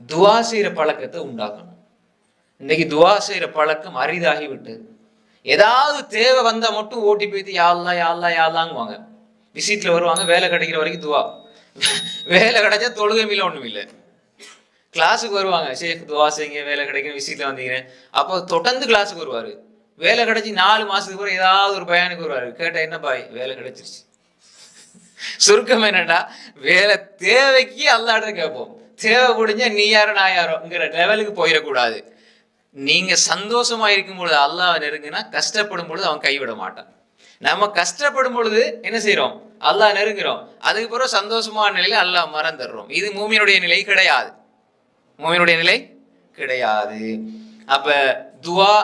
துவா செய்கிற பழக்கத்தை உண்டாக்கணும். இன்னைக்கு துவா செய்கிற பழக்கம் அரிதாகி விட்டது ஏதாவது தேவை வந்தால் மட்டும் ஓட்டி போய்த்து யாழ்லா யாழ்லா யாழ்லாங்குவாங்க விசிட்டில் வருவாங்க வேலை கிடைக்கிற வரைக்கும் துவா. வேலை கிடைச்சா தொழுகை மீல ஒன்றும் இல்லை. கிளாஸுக்கு வருவாங்க ஷேக் துவா செய்யுங்க வேலை கிடைக்கும் விசிட்டில் வந்தீங்க அப்போ தொடர்ந்து கிளாஸுக்கு வருவார். வேலை கிடைச்சி நாலு மாதத்துக்கு பிறகு ஏதாவது ஒரு பையனுக்கு வருவார். கேட்டால் என்ன பாய் வேலை கிடைச்சிருச்சு. சுருக்கம் என்னடா வேலை தேவைக்கு அல்லாட்ட கேட்போம். தேவை முடிஞ்சா நீ யாரோ நான் யாரோங்கிற லெவலுக்கு போயிடக்கூடாது. நீங்க சந்தோஷமா இருக்கும் பொழுது அல்லாஹ் நெருங்கினா கஷ்டப்படும் பொழுது அவன் கைவிட மாட்டான். நம்ம கஷ்டப்படும் பொழுது என்ன செய்யறோம் அல்லாஹ் நெருங்குறோம். அதுக்கப்புறம் சந்தோஷமான நிலையில அல்லாஹ் மறந்துடுறோம். இது மூமியினுடைய நிலை கிடையாது. மூமியினுடைய நிலை கிடையாது. அப்ப துவா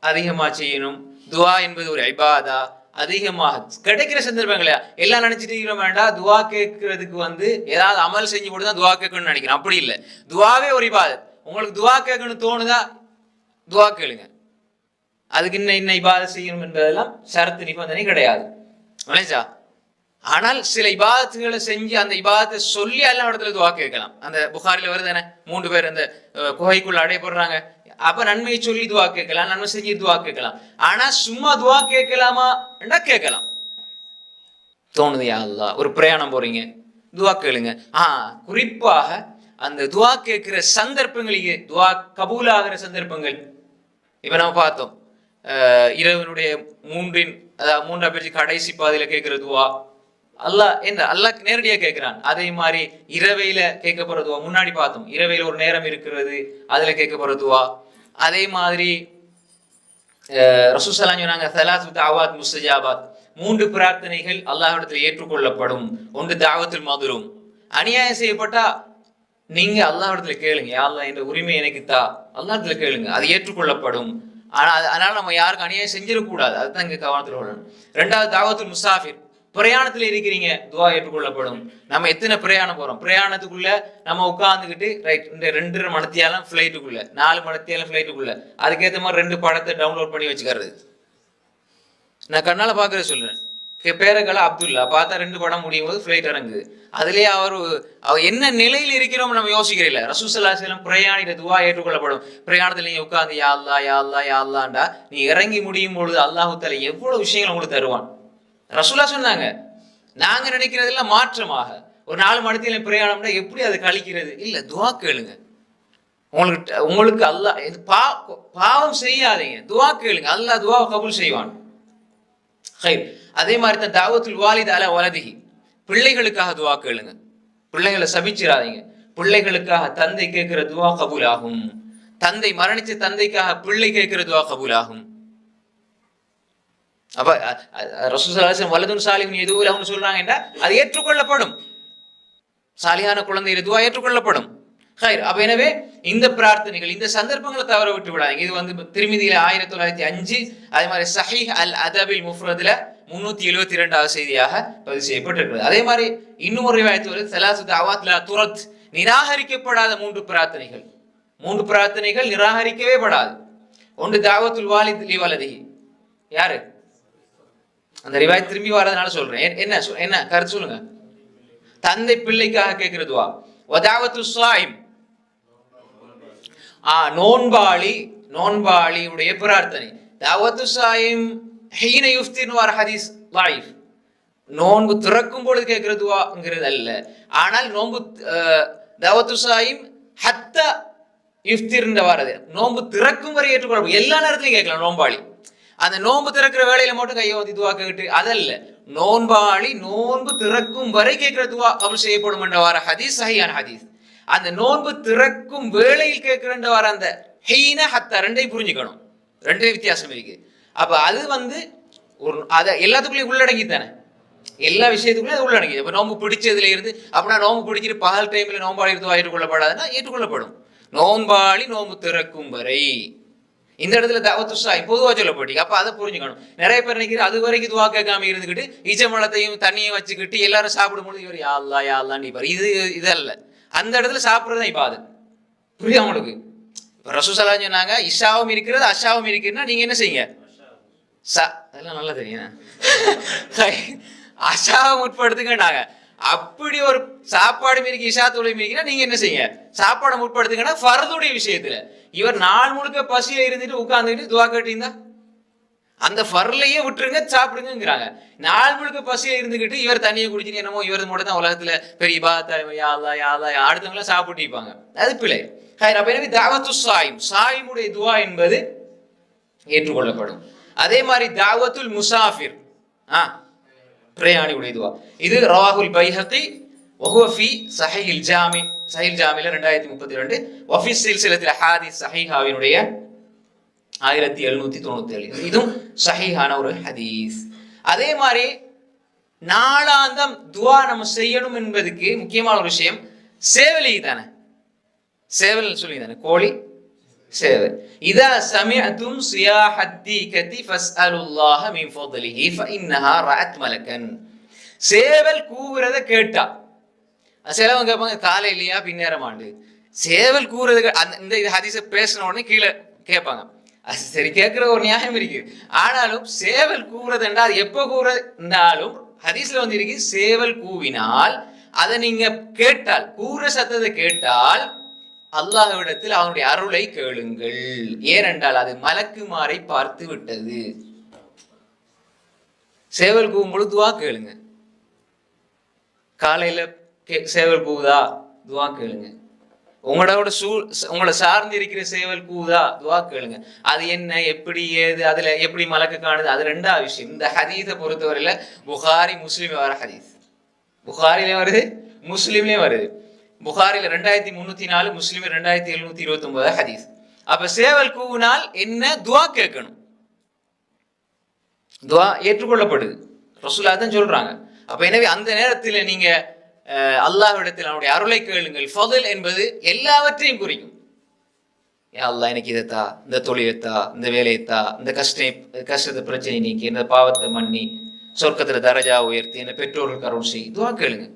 அதிகமா செய்யணும். துவா என்பது ஒரு ஐபாதா அதிகமாக. கிடைக்கிற சந்தர்ப்பங்களே எல்லாம் நினைச்சிட்டு இருக்கிறோம் வேண்டாம் துவா கேட்கறதுக்கு வந்து ஏதாவது அமல் செஞ்சு போட்டு தான் துவா கேட்கணும்னு நினைக்கிறேன். அப்படி இல்லை. துவாவே ஒரு இபாதத். உங்களுக்கு துவா கேட்கணும்னு தோணுதா? துவா கேளுங்க. அதுக்கு இன்ன இன்ன இபாதத் செய்யணும் என்பதெல்லாம் சரத்து நிபந்தனை கிடையாது. விளைஞ்சா ஆனால் சில இபாதத்துகளை செஞ்சு அந்த இபாதத்தை சொல்லி எல்லா இடத்துல துவா கேட்கலாம். அந்த புகாரில் வருது என்ன மூன்று பேர் அந்த குகைக்குள்ள அடையப்படுறாங்க. அப்ப நன்மையை சொல்லி துவா கேட்கலாம் நன்மை செஞ்சு துவா கேட்கலாம். ஆனா சும்மா துவா கேட்கலாமா கேட்கலாம். தோணுது யா அல்லாஹ் ஒரு பிரயாணம் போறீங்க துவா கேளுங்க. ஆ குறிப்பாக அந்த துவா கேட்கிற சந்தர்ப்பங்களுக்கு துவா கபூலாகிற சந்தர்ப்பங்கள். இப்ப நம்ம பார்த்தோம் அஹ், மூன்றின் அதாவது மூன்றாம் பேச்சு கடைசி பாதையில கேட்கிற துவா. அல்லாஹ் என்ன? அல்லாஹ் நேரடியா கேட்கிறான். அதே மாதிரி இரவையில கேட்க போற துவா முன்னாடி பார்த்தோம். இரவையில ஒரு நேரம் இருக்கிறது அதுல கேட்க போற துவா. அதே மாதிரி ரசூசலாம் சொன்னாங்க சலாத்து தாவாத் முஸ்தஜாபாத். மூன்று பிரார்த்தனைகள் அல்லாஹிடத்தில் ஏற்றுக்கொள்ளப்படும். ஒன்று தாவத்தில் மதுரும். அநியாயம் செய்யப்பட்டா நீங்க அல்லாஹிடத்துல கேளுங்க. யா அல்லாஹ் என்ற உரிமை எனக்கு தா. அல்லாஹிடத்துல கேளுங்க. அது ஏற்றுக்கொள்ளப்படும். ஆனா அதனால நம்ம யாருக்கும் அநியாயம் செஞ்சிடக்கூடாது. அதுதான் இங்க கவனத்தில் கொள்ளணும். ரெண்டாவது தாவத்துல் முசாஃபிர். பிரயாணத்துல இருக்கிறீங்க துவா ஏற்றுக்கொள்ளப்படும். நம்ம எத்தனை பிரயாணம் போறோம்? பிரயாணத்துக்குள்ள நம்ம உட்காந்துக்கிட்டு ரைட் இந்த ரெண்டரை மணத்தியாலும் ஃபிளைட்டுக்குள்ள நாலு மணத்தியாலும் ஃபிளைட்டுக்குள்ள அதுக்கேற்ற மாதிரி ரெண்டு படத்தை டவுன்லோட் பண்ணி வச்சுக்கிறது. நான் கண்ணால பாக்குற சொல்றேன். பேரகல அப்துல்லா பார்த்தா ரெண்டு படம் முடியும் போது ஃப்ளைட் இறங்குது. அதுலேயே அவர் அவர் என்ன நிலையில் இருக்கிறோம் நம்ம யோசிக்கிறீங்கள ரசூசல்லா செல்லம் பிரயாணிட துவா ஏற்றுக்கொள்ளப்படும். பிரயாணத்தில் நீங்கள் உட்காந்து யா அல்லா யா அல்லா யா அல்லாண்டா நீ இறங்கி முடியும் பொழுது அல்லாஹு தலை எவ்வளோ விஷயங்கள் உங்களுக்கு தருவான்? ரசூலா சொன்னாங்க நாங்க நினைக்கிறதெல்லாம் மாற்றமாக. ஒரு நாலு மடத்தில பிரயாணம்னா எப்படி அதை கழிக்கிறது? இல்ல துவா கேளுங்க. உங்களுக்கு உங்களுக்கு அல்லாஹ் இது பா பாவம் செய்யாதீங்க. துவா கேளுங்க. அல்லா துவா கபூல் செய்வான். அதே மாதிரி தான் தாவத்துல் வாலித் அல வலதிகி பிள்ளைகளுக்காக துவா கேளுங்க. பிள்ளைகளை சபிச்சிடாதீங்க பிள்ளைகளுக்காக தந்தை கேட்கிற துவா கபூல் ஆகும் தந்தை மரணிச்ச தந்தைக்காக பிள்ளை கேட்கிற துவா கபூல் ஆகும் அப்ப ரசூசலாசன் வலதுன் சாலிஹுன் எதுவும் சொல்றாங்கன்னா அது ஏற்றுக்கொள்ளப்படும். சாலியான குழந்தை எதுவாக ஏற்றுக்கொள்ளப்படும். ஹைர் அப்ப எனவே இந்த பிரார்த்தனைகள் இந்த சந்தர்ப்பங்களை தவற விட்டு விடாதீங்க இது வந்து திருமதியில ஆயிரத்தி தொள்ளாயிரத்தி அஞ்சு அதே மாதிரி சஹி அல் அதபில் முஃப்ரதுல முன்னூத்தி எழுபத்தி இரண்டாவது செய்தியாக பதிவு செய்யப்பட்டிருக்கிறது. அதே மாதிரி இன்னும் ஒரு ரிவாயத்து வருது சலாசு அவாத்லா துரத் நிராகரிக்கப்படாத மூன்று பிரார்த்தனைகள். மூன்று பிரார்த்தனைகள் நிராகரிக்கவே படாது. ஒன்று தாவத்துல் வாலித் லி யாரு? அந்த ரிவாய் திரும்பி வரதுனால சொல்றேன். என்ன சொல்- என்ன? கருத்து சொல்லுங்க. தந்தை பிள்ளைக்காக கேட்கிற துவா. வதாவத்து சாயிம் ஆ நோன்பாளி நோன்பாளியுடைய பிரார்த்தனை. தாவத்து சாயிம் ஹீன யுஃப்தின் வர ஹதீஸ் லாயிஃப் நோன்பு திறக்கும் பொழுது கேட்கிறதுவாங்கிறது அல்ல. ஆனால் நோன்பு தாவத்து சாயிம் ஹத்த இஃப்திர்ன்ற வாரது நோன்பு திறக்கும் வரை ஏற்றுக்கொள்ள எல்லா நேரத்திலையும் கேட்கலாம் நோன்பாளி. அந்த நோன்பு திறக்கிற வேலையில மட்டும் கையை வந்து துவா கேட்டு அதல்ல. நோன்பாளி நோன்பு திறக்கும் வரை கேட்கிற துவா கபுல் செய்யப்படும் என்ற வார ஹதீஸ் சஹியான ஹதீஸ். அந்த நோன்பு திறக்கும் வேளையில் கேட்கிற வார அந்த ஹெய்ன ஹத்த ரெண்டையும் புரிஞ்சுக்கணும். ரெண்டே வித்தியாசம் இருக்கு. அப்ப அது வந்து ஒரு அதை எல்லாத்துக்குள்ளேயும் உள்ளடங்கி தானே? எல்லா விஷயத்துக்குள்ளே அது உள்ளடங்கி இப்போ நோம்பு பிடிச்சதுல இருந்து அப்படின்னா நோம்பு பிடிச்சிட்டு பகல் டைமில் நோம்பாளி இருந்து ஏற்றுக்கொள்ளப்படாதுன்னா ஏற்றுக்கொள்ளப்படும். நோம்பாளி நோம்பு திறக்கும் வரை. இந்த இடத்துல தவத்துஷா பொதுவாக சொல்லப்பட்டீங்க அப்ப அதை புரிஞ்சுக்கணும். நிறைய பேர் நினைக்கிற அது வரைக்கும் துவா கேட்காம இருந்துக்கிட்டு இஜமலத்தையும் தண்ணியும் வச்சுக்கிட்டு எல்லாரும் சாப்பிடும்போது இவர் யாழ்லா அல்லா யா இது இதல்ல. அந்த இடத்துல சாப்பிட்றது தான் இப்போ அது புரியுதா உங்களுக்கு? இப்போ ரசூசலா சொன்னாங்க இஷாவும் இருக்கிறது அஷாவும் இருக்குன்னா நீங்க என்ன செய்யுங்க? சா அதெல்லாம் நல்லா தெரியும் அஷாவும் முற்படுத்துங்கன்னாங்க. அப்படி ஒரு சாப்பாடு மீறி இஷா தொழில் மீறினா நீங்க என்ன செய்யுங்க? சாப்பாடை முற்படுத்துங்கன்னா ஃபர்துடைய விஷயத்துல. இவர் நாள் முழுக்க பசியில இருந்துட்டு உட்காந்துக்கிட்டு துவா கேட்டிருந்தா? அந்த ஃபர்லையே விட்டுருங்க சாப்பிடுங்கிறாங்க நாள் முழுக்க பசியை இருந்துக்கிட்டு இவர் தண்ணியை குடிச்சிட்டு என்னமோ இவர் மட்டும் தான் உலகத்துல பெரிய இபாத்தா யாதா யாதா அடுத்தவங்களாம் சாப்பிட்டுப்பாங்க அது பிள்ளை அப்ப எனவே தாவத்து சாயும். சாயிமுடைய துவா என்பது ஏற்றுக்கொள்ளப்படும். அதே மாதிரி தாவத்துல் முசாஃபிர். ஆ பிரயாணி உடைய துவா. இது ரவாகுல் பைஹத்தி ஒஹுவஃபி சஹில் ஜாமின் சஹீல் ஜாமில ரெண்டாயிரத்தி முப்பத்தி ரெண்டு ஒஃபிஸ் சில்சிலத்தில் ஹாதி சஹிஹாவினுடைய ஆயிரத்தி எழுநூத்தி தொண்ணூத்தி ஏழு இதுவும் சஹிஹான ஒரு ஹதீஸ் அதே மாதிரி நாளாந்தம் துவா நம்ம செய்யணும் என்பதுக்கு முக்கியமான ஒரு விஷயம் சேவலி தானே சேவல் சொல்லி தானே கோழி சேவல் இதா சமிஅத்தும் சியாஹத்தி கதி ஃபஸ்அலுல்லாஹ மின் ஃபضலிஹி சேவல் கூவுறத கேட்டா சிலவங்க கேட்பாங்க காலையிலையா பின்னேரமாண்டு சேவல் கூவுறது அந்த இந்த இது ஹதீஸை பேசின உடனே கீழே கேட்பாங்க. அது சரி கேட்குற ஒரு நியாயம் இருக்கு. ஆனாலும் சேவல் கூவுறது அது எப்போ கூறதுனாலும் இருந்தாலும் ஹதீஸ்ல வந்து இருக்கு சேவல் கூவினால் அதை நீங்க கேட்டால் கூற சத்தத்தை கேட்டால் அல்லாஹ்விடத்தில் அவனுடைய அருளை கேளுங்கள். ஏனென்றால் அது மலக்குமாரை பார்த்து விட்டது. சேவல் கூவும் பொழுது துவா கேளுங்க. காலையில சேவல் கூவுதா? துவா கேளுங்க. உங்களோட சூ உங்களை சார்ந்து இருக்கிற சேவல் கூவுதா? துவா கேளுங்க. அது என்ன எப்படி ஏது அதுல எப்படி மலக்கு காணுது? அது ரெண்டா விஷயம். இந்த ஹதீஸை பொறுத்தவரையில புகாரி முஸ்லீம் வர ஹதீஸ். புகாரிலையும் வருது முஸ்லீம்லேயும் வருது. புகாரில ரெண்டாயிரத்தி முன்னூத்தி நாலு முஸ்லீம் ரெண்டாயிரத்தி எழுநூத்தி இருபத்தி ஒன்பது ஹதீஸ். அப்ப சேவல் கூவினால் என்ன? துவா கேட்கணும். துவா ஏற்றுக்கொள்ளப்படுது. ரசூலா தான் சொல்றாங்க. அப்ப எனவே அந்த நேரத்தில் நீங்க அல்லாஹ்விடத்தில் அவனுடைய அருளை கேளுங்கள். ஃபதுல் என்பது எல்லாவற்றையும் குறிக்கும். ஏன் அல்லாஹ் எனக்கு இதைத்தா இந்த தொழிலைத்தா இந்த வேலையை தா இந்த கஷ்ட கஷ்டத்தை பிரச்சனை நீக்கி இந்த பாவத்தை மன்னி சொர்க்கத்தில் தரஜா உயர்த்தி என்ன பெற்றோர்கள் கருண் செய் இதுவாக கேளுங்க.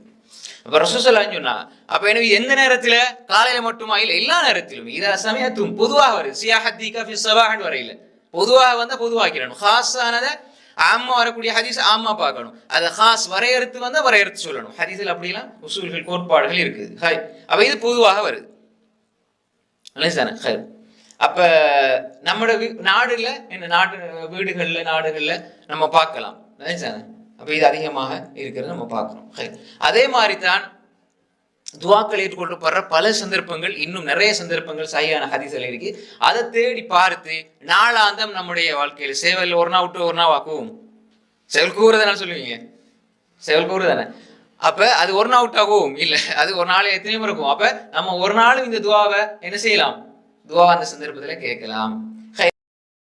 அப்ப ரசூசலான்னு சொன்னா அப்ப எனவே எந்த நேரத்துல? காலையில மட்டுமா? இல்ல எல்லா நேரத்திலும். இதா சமயத்தும் பொதுவாக வருது. சியாஹத்தி கஃபி சபாஹன் வரையில. பொதுவாக வந்தா பொதுவாக்கிடணும். ஹாஸானதை ஆமா வரக்கூடிய ஹதீஸ் ஆமா பார்க்கணும். அதை ஹாஸ் வரையறுத்து வந்து வரையறுத்து சொல்லணும். ஹதீஸில் அப்படிலாம் உசூல்கள் கோட்பாடுகள் இருக்குது. ஹாய். அப்போ இது பொதுவாக வருது. தானே ஹாய். அப்ப நம்மளோட வீ- நாடுல என்ன நாடு வீடுகளில் நாடுகளில் நம்ம பார்க்கலாம். தானே இது அதிகமாக இருக்கிறது நம்ம பார்க்கணும். அதே மாதிரி தான் துவாக்கள் ஏற்றுக்கொள்ளப்படுற பல சந்தர்ப்பங்கள் இன்னும் நிறைய சந்தர்ப்பங்கள் சரியான ஹதீஸ்ல இருக்கு. அதை தேடி பார்த்து நாளாந்தம் நம்முடைய வாழ்க்கையில் சேவல் ஒரு நாள் விட்டு ஒரு நாள் வாக்குவோம். செவல் கூறுறதுனால சொல்லுவீங்க. செவல் கூறு தானே அப்ப அது ஒரு நாள் அவுட் ஆகும் இல்ல அது ஒரு நாள் எத்தனையும் இருக்கும். அப்ப நம்ம ஒரு நாளும் இந்த துவாவை என்ன செய்யலாம்? துவா அந்த சந்தர்ப்பத்துல கேட்கலாம்.